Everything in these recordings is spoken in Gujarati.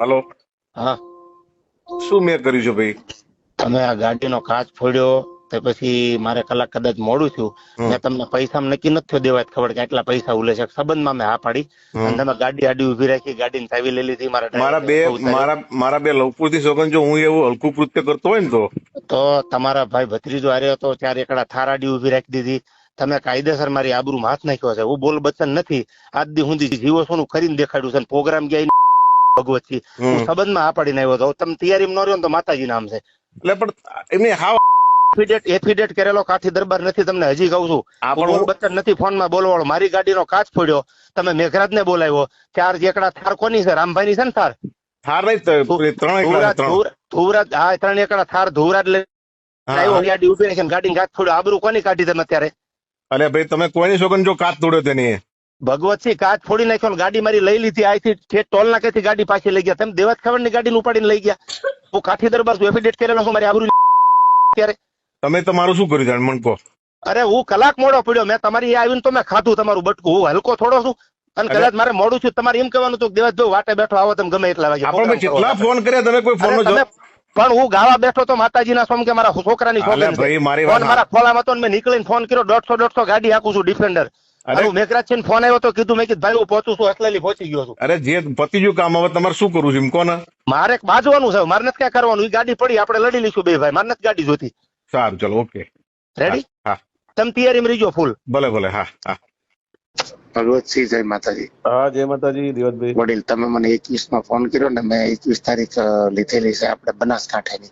હાલો. હા. શું મેં કર્યું છે ભાઈ? તમે આ ગાડીનો કાચ ફોડ્યો તે પછી મારે કલાક કદાચ મોડું થયું. મેં તમને પૈસા નક્કી નથી થયો દેવા ખબર કે આટલા પૈસા ઉલે છે. સંબંધમાં મેં હા પાડી. અને તમે ગાડી આડી ઊભી રાખી ગાડીની ચાવી લઈ લીધી મારા મારા બે. મારા મારા બે લવપુરથી સોગન જો હું એવું હલકું કૃત્ય કરતો હોય ને તો? તો તમારા ભાઈ ભત્રીજો હાર્યો હતો ત્યારે એકડા થાર આડી ઊભી રાખી દીધી. તમે કાયદેસર મારી આબરૂ હાથ નાખ્યો છે. હું બોલ બચન નથી. આજ દી હું જીવો સોનું કરીને દેખાડ્યું છે પ્રોગ્રામ ગયા ભગવતજી હું સંબંધમાં આ પાડીને આવ્યો હતો. તમે તૈયારી ન રહ્યો તો માતાજી નામ છે. એટલે પણ એમની હાવ એફિડેટ એફિડેટ કરેલો કાથી દરબાર નથી તમને હજી કહું છું. આ હું પણ બોલ હું- બચ્ચન નથી ફોનમાં બોલવાળો. મારી ગાડીનો કાચ ફોડ્યો. તમે મેઘરાજ ને બોલાવ્યો. ચાર એકડા થાર કોની છે? રામભાઈ ની છે ને થાર? થાર નહીં ત્રણ ધુવરાજ હા ત્રણ એકડા થાર ધુવરાજ લઈ. ગાડી ઊભી રાખીને ગાડી કાચ ફોડ્યો. આબરૂ કોની કાઢી તમે અત્યારે? અરે ભાઈ તમે કોઈની સોગન જો કાચ તોડ્યો તેની ભગવતસિંહ કાચ ફોડી નાખ્યો ને ગાડી મારી લઈ લીધી. આથી ઠેઠ ટોલ નાકેથી ગાડી પાછી લઈ ગયા. તમે દેવાજ ખબરની ગાડી ઉપાડીને લઈ ગયા. હું કાઠી દરબાર છું એફિડેટ કરેલો છું મારી આબરૂ ત્યારે. તમે તમારું શું કર્યું જાણ મને કહો. અરે હું કલાક મોડો પડ્યો. મેં તમારી આવીને તો મેં ખાધું તમારું બટકું. હું હલકો થોડો છું. અને કદાચ મારે મોડું છું તમારે એમ કહેવાનું હતું દેવાજ વાટે બેઠો આવો તમે ગમે એટલા વાગે. આપણે કેટલા ફોન કર્યા? તમે કોઈ ફોન પણ હું ગાવા બેઠો તો માતાજીના સોમ કે મારા છોકરાની છોકરા મારી ખોલામાં હતો ને મેં નીકળીને ફોન કર્યો. દોઢસો દોઢસો ગાડી હાકું છું ડિફેન્ડર અરે- મેઘરાજ છે ફોન આવ્યો તો કીધું મેં કીધું ભાઈ હું પહોંચું છું અસલેલી પહોંચી ગયો છું. અરે જે પતી ગયું કામ હવે તમારે શું કરવું છે એમ કોને? મારે બાજવાનું છે મારે નથી ક્યાં કરવાનું એ ગાડી પડી આપણે લડી લઈશું બે ભાઈ મારે નથી ગાડી જોતી સારું ચલો ઓકે. રેડી હા તમે તૈયારીમાં રહીજો ફૂલ ભલે ભલે હા હા. ભગવતસિંહ જય માતાજી. હા જય માતાજી દિવતભાઈ વડીલ તમે મને એકવીસમાં ફોન કર્યો ને મેં એકવીસ તારીખ લીધેલી છે આપણે બનાસકાંઠાની.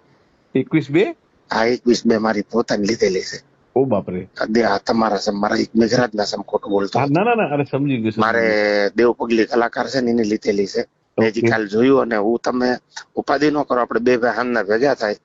એકવીસ બે? હા એકવીસ બે મારી પોતાની લીધેલી છે. ઓ બાપરે. તમારા મારા એક મેઘરાજ ના સમ ખોટું બોલતો. ના ના ના અરે સમજી ગયું મારે દેવ પગલી કલાકાર છે ને એની લીધેલી છે. મેં કાલ જોયું અને હું તમે ઉપાધિ નો કરો આપણે બે ભાઈ હાનના ભેગા થાય.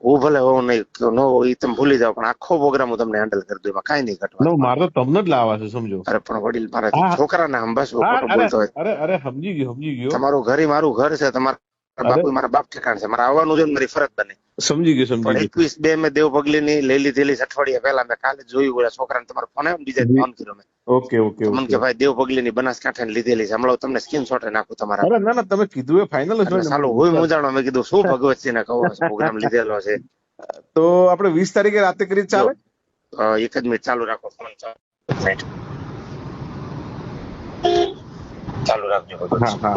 હું. ભલે હોઉં નહીં નો ન એ તમે ભૂલી જાવ પણ આખો પ્રોગ્રામ હું તમને હેન્ડલ કરી દઉં એમાં કાંઈ નહીં ઘટવા મારે તો તમને જ લાવવા છે સમજો. અરે પણ વડીલ મારા છોકરા છોકરાને હંભાશું હા, બોલતો હોય. અરે અરે સમજી ગયો સમજી ગયો. તમારું ઘર ઈ મારું ઘર છે તમારા. બાપુ મારા બાપ ઠેકાણ છે. મારે આવવાનું છે ને મારી ફરજ બને. સમજી ગયો સમજી ગયો. એકવીસ બે મેં દેવ પગલી ની લઈ લીધેલી છે અઠવાડિયા પહેલા મેં કાલે જોયું છોકરા છોકરાને તમારો ફોન આવ્યો ને બીજા. ફોન કર્યો મેં. ઓકે ઓકે મને કે ભાઈ દેવ પગલી ની બનાસકાંઠા લીધેલી છે. હમણાં તમને સ્કીન શોટ નાખું તમારા. અરે ના ના તમે કીધું એ ફાઇનલ જ ચાલો ને. હું મૂંઝાણો મેં કીધું શું ભગવતસિંહ ને કહો પ્રોગ્રામ લીધેલો છે. તો આપણે વીસ તારીખે રાતે કરી ચાલે? એક જ મિનિટ ચાલુ રાખો. ફોન. ચાલુ રાખજો હા હા.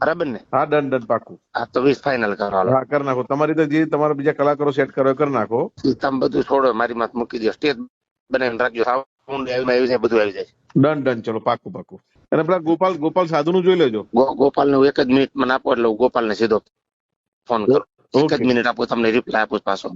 બરાબર ને? હા ડન ડન પાકું હા તો વીસ ફાઇનલ કરો હાલો. હા કરી નાખો. તમારી તો જે તમારા બીજા કલાકારો સેટ કરો કરી નાખો. ઈ તમે બધું છોડો મારી માથે મૂકી દો સ્ટેજ બનાવીને રાખજો. સાઉન્ડ આવી જાય બધું આવી જાય. ડન ડન ચલો પાકું પાકું અને પેલા ગોપાલ ગોપાલ સાધુ નું જોઈ લેજો. ગોપાલનું એક જ મિનિટ મને આપો એટલે હું ગોપાલ ને સીધો ફોન કરો. એક જ મિનિટ આપો તમને રિપ્લાય આપું પાછો.